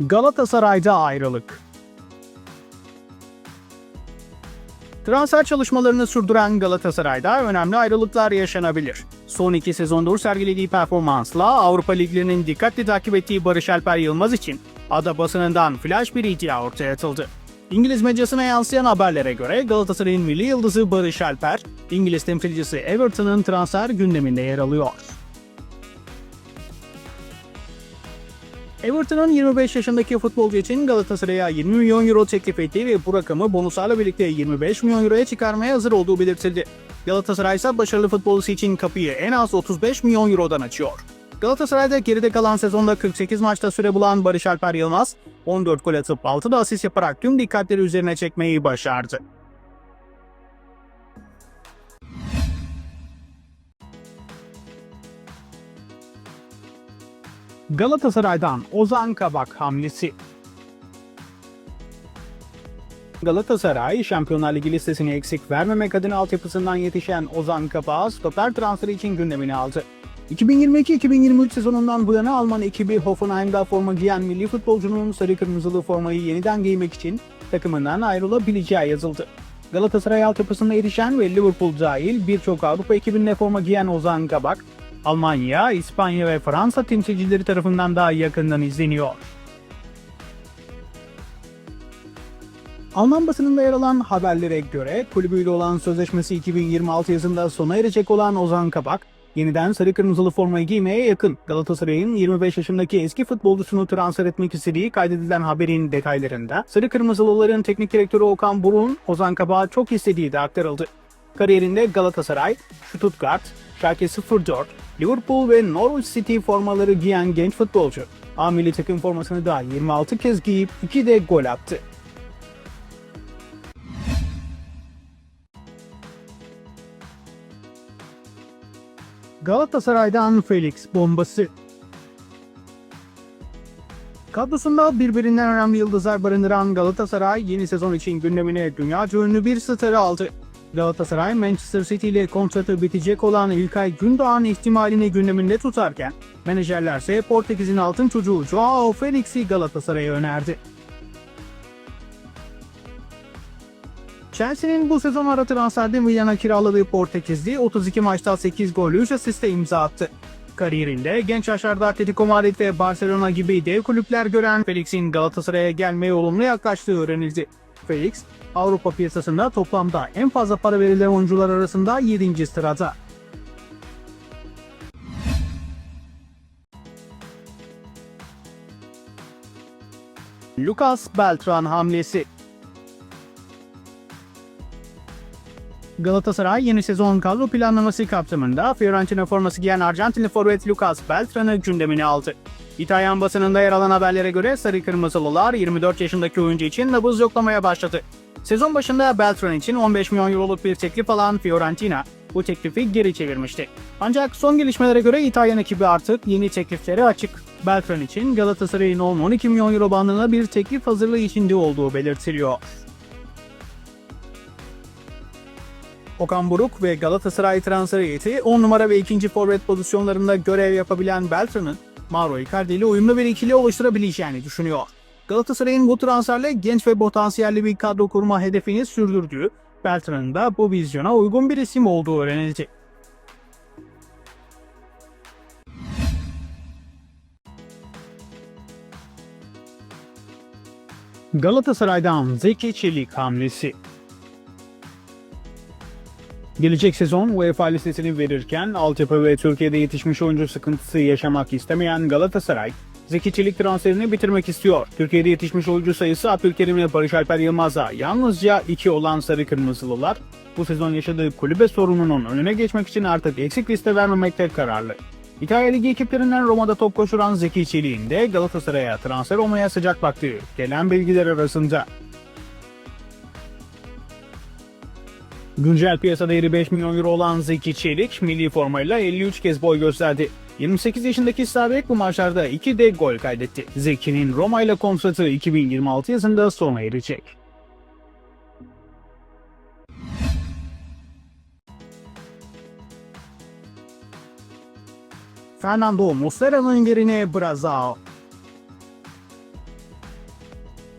Galatasaray'da ayrılık. Transfer çalışmalarını sürdüren Galatasaray'da önemli ayrılıklar yaşanabilir. Son iki sezondur sergilediği performansla Avrupa Liglerinin dikkatli takip ettiği Barış Alper Yılmaz için ada basınından flash bir iddia ortaya atıldı. İngiliz medyasına yansıyan haberlere göre Galatasaray'ın milli yıldızı Barış Alper, İngiliz temsilcisi Everton'ın transfer gündeminde yer alıyor. Everton'un 25 yaşındaki futbolcu için Galatasaray'a 20 milyon euro teklif ettiği ve bu rakamı bonuslarla birlikte 25 milyon euroya çıkarmaya hazır olduğu belirtildi. Galatasaray ise başarılı futbolcusu için kapıyı en az 35 milyon eurodan açıyor. Galatasaray'da geride kalan sezonda 48 maçta süre bulan Barış Alper Yılmaz, 14 gol atıp 6 da asist yaparak tüm dikkatleri üzerine çekmeyi başardı. Galatasaray'dan Ozan Kabak hamlesi. Galatasaray, Şampiyonlar Ligi listesini eksik vermemek adına altyapısından yetişen Ozan Kabak'ı stoper transferi için gündemine aldı. 2022-2023 sezonundan bu yana Alman ekibi Hoffenheim'da forma giyen milli futbolcunun sarı kırmızılı formayı yeniden giymek için takımından ayrılabileceği yazıldı. Galatasaray altyapısına erişen ve Liverpool dahil birçok Avrupa ekibinde forma giyen Ozan Kabak, Almanya, İspanya ve Fransa temsilcileri tarafından daha yakından izleniyor. Alman basınında yer alan haberlere göre kulübüyle olan sözleşmesi 2026 yazında sona erecek olan Ozan Kabak, yeniden sarı kırmızılı formayı giymeye yakın. Galatasaray'ın 25 yaşındaki eski futbolcusunu transfer etmek istediği kaydedilen haberin detaylarında sarı kırmızılıların teknik direktörü Okan Buruk'un Ozan Kabak'ı çok istediği de aktarıldı. Kariyerinde Galatasaray, Stuttgart, Schalke 04, Liverpool ve Norwich City formaları giyen genç futbolcu. A milli takım formasını da 26 kez giyip 2 de gol attı. Galatasaray'dan Felix bombası. Kadrosunda birbirinden önemli yıldızlar barındıran Galatasaray yeni sezon için gündemine dünya ünlü bir starı aldı. Galatasaray Manchester City ile kontratı bitecek olan İlkay Gündoğan ihtimalini gündeminde tutarken menajerlerse Portekiz'in altın çocuğu Joao Felix'i Galatasaray'a önerdi. Chelsea'nin bu sezon ara transferde Milan'a kiraladığı Portekizli 32 maçta 8 gol 3 asiste imza attı. Kariyerinde genç yaşlarda Atletico Madrid ve Barcelona gibi dev kulüpler gören Felix'in Galatasaray'a gelmeye olumlu yaklaştığı öğrenildi. Felix, Avrupa piyasasında toplamda en fazla para verilen oyuncular arasında 7. sırada. Lucas Beltran hamlesi Galatasaray yeni sezon kadro planlaması kapsamında Fiorentina forması giyen Arjantinli forvet Lucas Beltran'ı gündemine aldı. İtalyan basınında yer alan haberlere göre Sarı Kırmızılılar 24 yaşındaki oyuncu için nabız yoklamaya başladı. Sezon başında Beltran için 15 milyon euroluk bir teklif alan Fiorentina bu teklifi geri çevirmişti. Ancak son gelişmelere göre İtalyan ekibi artık yeni tekliflere açık. Beltran için Galatasaray'ın 10-12 milyon euro bandına bir teklif hazırlığı içinde olduğu belirtiliyor. Okan Buruk ve Galatasaray transfer heyeti 10 numara ve 2. forvet pozisyonlarında görev yapabilen Beltran'ın Mauro Icardi ile uyumlu bir ikili oluşturabileceğini düşünüyor. Galatasaray'ın bu transferle genç ve potansiyelli bir kadro kurma hedefini sürdürdüğü, Beltran'ın da bu vizyona uygun bir isim olduğu öğrenildi. Galatasaray'dan Zeki Çelik hamlesi Gelecek sezon UEFA listesini verirken altyapı ve Türkiye'de yetişmiş oyuncu sıkıntısı yaşamak istemeyen Galatasaray, Zeki Çelik transferini bitirmek istiyor. Türkiye'de yetişmiş oyuncu sayısı Abdülkerim ve Barış Alper Yılmaz'a yalnızca 2 olan Sarı Kırmızılılar, bu sezon yaşadığı kulübe sorununun önüne geçmek için artık eksik liste vermemekte kararlı. İtalya Ligi ekiplerinden Roma'da top koşuran Zeki Çelik'in de Galatasaray'a transfer olmaya sıcak baktığı gelen bilgiler arasında. Güncel piyasa değeri 5 milyon euro olan Zeki Çelik milli formayla 53 kez boy gösterdi. 28 yaşındaki Sabek bu maçlarda 2 de gol kaydetti. Zeki'nin Roma ile kontratı 2026 yazında sona erecek. Fernando Muslera'nın yerine Brazao.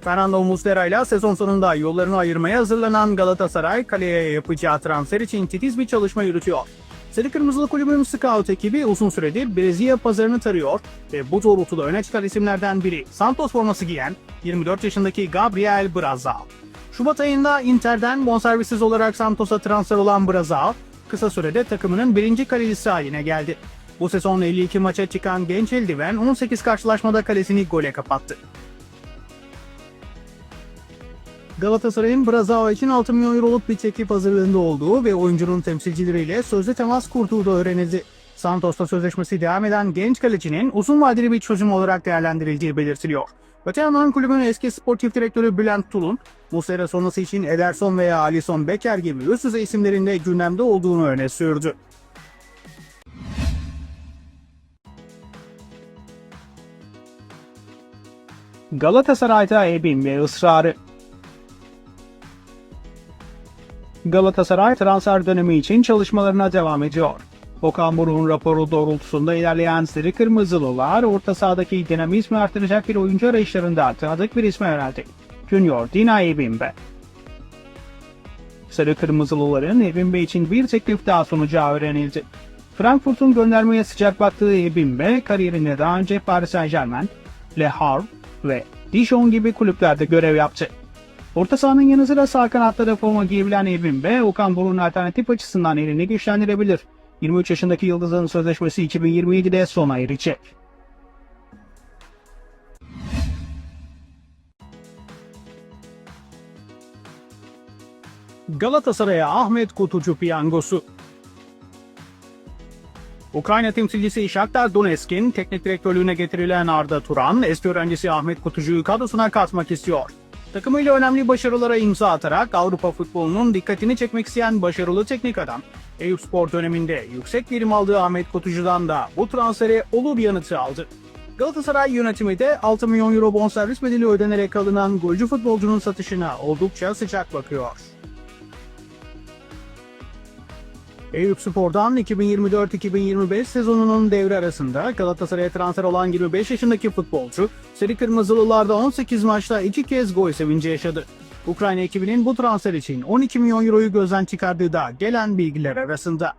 Fernando Muslera ile sezon sonunda yollarını ayırmaya hazırlanan Galatasaray kaleye yapacağı transfer için titiz bir çalışma yürütüyor. Sarı Kırmızılı Kulübü'nün scout ekibi uzun süredir Brezilya pazarını tarıyor ve bu doğrultuda öne çıkan isimlerden biri Santos forması giyen 24 yaşındaki Gabriel Brazal. Şubat ayında Inter'den bonservisiz olarak Santos'a transfer olan Brazal, kısa sürede takımının birinci kalecisi haline geldi. Bu sezon 52 maça çıkan genç eldiven 18 karşılaşmada kalesini gole kapattı. Galatasaray'ın Brazao için 6 milyon euroluk bir teklif hazırlığında olduğu ve oyuncunun temsilcileriyle sözlü temas kurduğu öğrenildi. Santos'ta sözleşmesi devam eden genç kalecinin uzun vadeli bir çözüm olarak değerlendirildiği belirtiliyor. Öte yandan kulübün eski sportif direktörü Bülent Tulun, Muslera sonrası için Ederson veya Alisson Becker gibi üst düzey isimlerin de gündemde olduğunu öne sürdü. Galatasaray'da Ebin ve ısrarı Galatasaray transfer dönemi için çalışmalarına devam ediyor. Okan Buruk'un raporu doğrultusunda ilerleyen Sarı Kırmızılılar orta sahadaki dinamizmi artıracak bir oyuncu arayışlarında tanıdık bir isme yöneldi. Junior Dina Ebimbe. Sarı Kırmızılıların Ebimbe için bir teklif daha sunacağı öğrenildi. Frankfurt'un göndermeye sıcak baktığı Ebimbe kariyerinde daha önce Paris Saint Germain, Le Havre ve Dijon gibi kulüplerde görev yaptı. Orta sahanın yanı sıra sağ kanatta da forma giyebilen Ebimbe, Okan Buruk'un alternatif açısından elini güçlendirebilir. 23 yaşındaki Yıldız'ın sözleşmesi 2027'de sona erecek. Galatasaray'a Ahmet Kutucu piyangosu Ukrayna temsilcisi Shakhtar Donetsk'in teknik direktörlüğüne getirilen Arda Turan, eski öğrencisi Ahmet Kutucu'yu kadrosuna katmak istiyor. Takımıyla önemli başarılara imza atarak Avrupa futbolunun dikkatini çekmek isteyen başarılı teknik adam, Eyüpspor döneminde yüksek verim aldığı Ahmet Kutucu'dan da bu transfere olur yanıtı aldı. Galatasaray yönetimi de 6 milyon euro bonservis bedeli ödenerek alınan golcü futbolcunun satışına oldukça sıcak bakıyor. Eyüpspor'dan 2024-2025 sezonunun devre arasında Galatasaray'a transfer olan 25 yaşındaki futbolcu, Sarı Kırmızılılarda 18 maçta 2 kez gol sevinci yaşadı. Ukrayna ekibinin bu transfer için 12 milyon euroyu gözden çıkardığı da gelen bilgiler arasında.